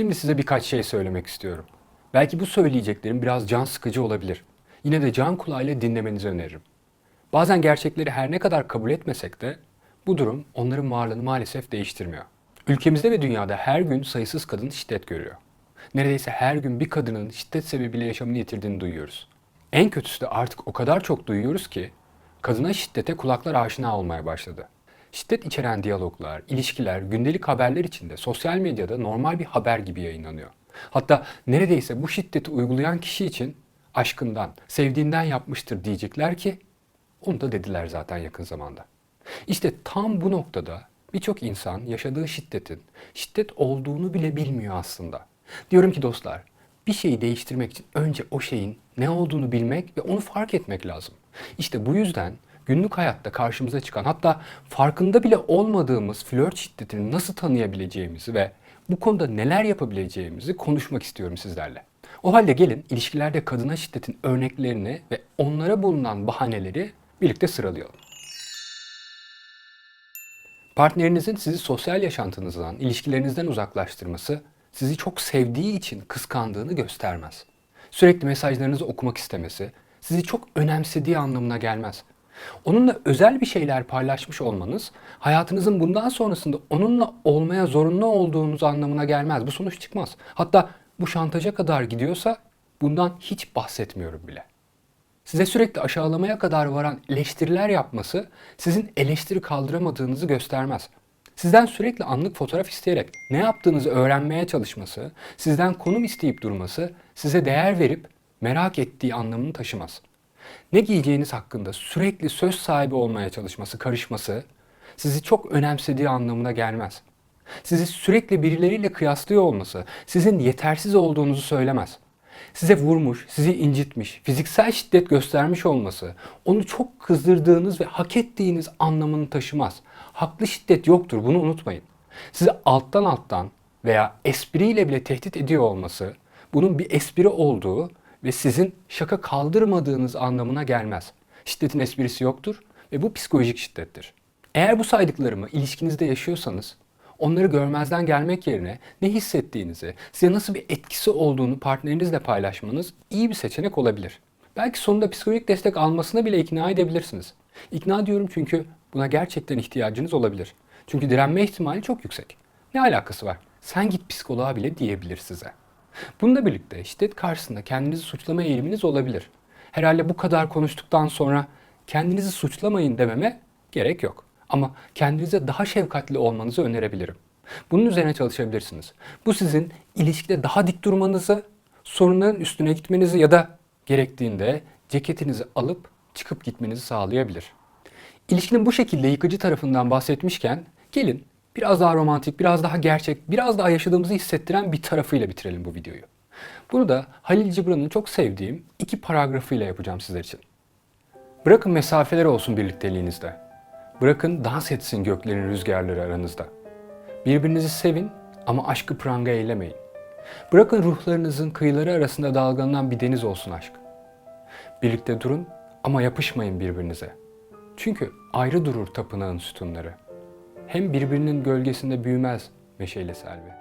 Şimdi size birkaç şey söylemek istiyorum. Belki bu söyleyeceklerim biraz can sıkıcı olabilir. Yine de can kulağıyla dinlemenizi öneririm. Bazen gerçekleri her ne kadar kabul etmesek de bu durum onların varlığını maalesef değiştirmiyor. Ülkemizde ve dünyada her gün sayısız kadın şiddet görüyor. Neredeyse her gün bir kadının şiddet sebebiyle yaşamını yitirdiğini duyuyoruz. En kötüsü de artık o kadar çok duyuyoruz ki kadına şiddete kulaklar aşina olmaya başladı. Şiddet içeren diyaloglar, ilişkiler, gündelik haberler içinde sosyal medyada normal bir haber gibi yayınlanıyor. Hatta neredeyse bu şiddeti uygulayan kişi için aşkından, sevdiğinden yapmıştır diyecekler ki onu da dediler zaten yakın zamanda. İşte tam bu noktada birçok insan yaşadığı şiddetin şiddet olduğunu bile bilmiyor aslında. Diyorum ki dostlar, bir şeyi değiştirmek için önce o şeyin ne olduğunu bilmek ve onu fark etmek lazım. İşte bu yüzden günlük hayatta karşımıza çıkan hatta farkında bile olmadığımız flört şiddetini nasıl tanıyabileceğimizi ve bu konuda neler yapabileceğimizi konuşmak istiyorum sizlerle. O halde gelin ilişkilerde kadına şiddetin örneklerini ve onlara bulunan bahaneleri birlikte sıralayalım. Partnerinizin sizi sosyal yaşantınızdan, ilişkilerinizden uzaklaştırması sizi çok sevdiği için kıskandığını göstermez. Sürekli mesajlarınızı okumak istemesi sizi çok önemsediği anlamına gelmez. Onunla özel bir şeyler paylaşmış olmanız hayatınızın bundan sonrasında onunla olmaya zorunlu olduğunuz anlamına gelmez. Bu sonuç çıkmaz. Hatta bu şantaja kadar gidiyorsa bundan hiç bahsetmiyorum bile. Size sürekli aşağılamaya kadar varan eleştiriler yapması sizin eleştiri kaldıramadığınızı göstermez. Sizden sürekli anlık fotoğraf isteyerek ne yaptığınızı öğrenmeye çalışması, sizden konum isteyip durması size değer verip merak ettiği anlamını taşımaz. Ne giyeceğiniz hakkında sürekli söz sahibi olmaya çalışması, karışması sizi çok önemsediği anlamına gelmez. Sizi sürekli birileriyle kıyaslıyor olması sizin yetersiz olduğunuzu söylemez. Size vurmuş, sizi incitmiş, fiziksel şiddet göstermiş olması onu çok kızdırdığınız ve hak ettiğiniz anlamını taşımaz. Haklı şiddet yoktur bunu unutmayın. Sizi alttan alttan veya espriyle bile tehdit ediyor olması bunun bir espri olduğu ve sizin şaka kaldırmadığınız anlamına gelmez. Şiddetin esprisi yoktur ve bu psikolojik şiddettir. Eğer bu saydıklarımı ilişkinizde yaşıyorsanız onları görmezden gelmek yerine ne hissettiğinizi, size nasıl bir etkisi olduğunu partnerinizle paylaşmanız iyi bir seçenek olabilir. Belki sonunda psikolojik destek almasına bile ikna edebilirsiniz. İkna diyorum çünkü buna gerçekten ihtiyacınız olabilir. Çünkü direnme ihtimali çok yüksek. Ne alakası var? Sen git psikoloğa bile diyebilir size. Bununla birlikte şiddet karşısında kendinizi suçlama eğiliminiz olabilir. Herhalde bu kadar konuştuktan sonra kendinizi suçlamayın dememe gerek yok. Ama kendinize daha şefkatli olmanızı önerebilirim. Bunun üzerine çalışabilirsiniz. Bu sizin ilişkide daha dik durmanızı, sorunların üstüne gitmenizi ya da gerektiğinde ceketinizi alıp çıkıp gitmenizi sağlayabilir. İlişkinin bu şekilde yıkıcı tarafından bahsetmişken gelin biraz daha romantik, biraz daha gerçek, biraz daha yaşadığımızı hissettiren bir tarafıyla bitirelim bu videoyu. Bunu da Halil Cibran'ın çok sevdiğim iki paragrafıyla yapacağım sizler için. Bırakın mesafeler olsun birlikteliğinizde. Bırakın dans etsin göklerin rüzgarları aranızda. Birbirinizi sevin ama aşkı pranga eylemeyin. Bırakın ruhlarınızın kıyıları arasında dalgalanan bir deniz olsun aşk. Birlikte durun ama yapışmayın birbirinize. Çünkü ayrı durur tapınağın sütunları. Hem birbirinin gölgesinde büyümez meşeyle selvi.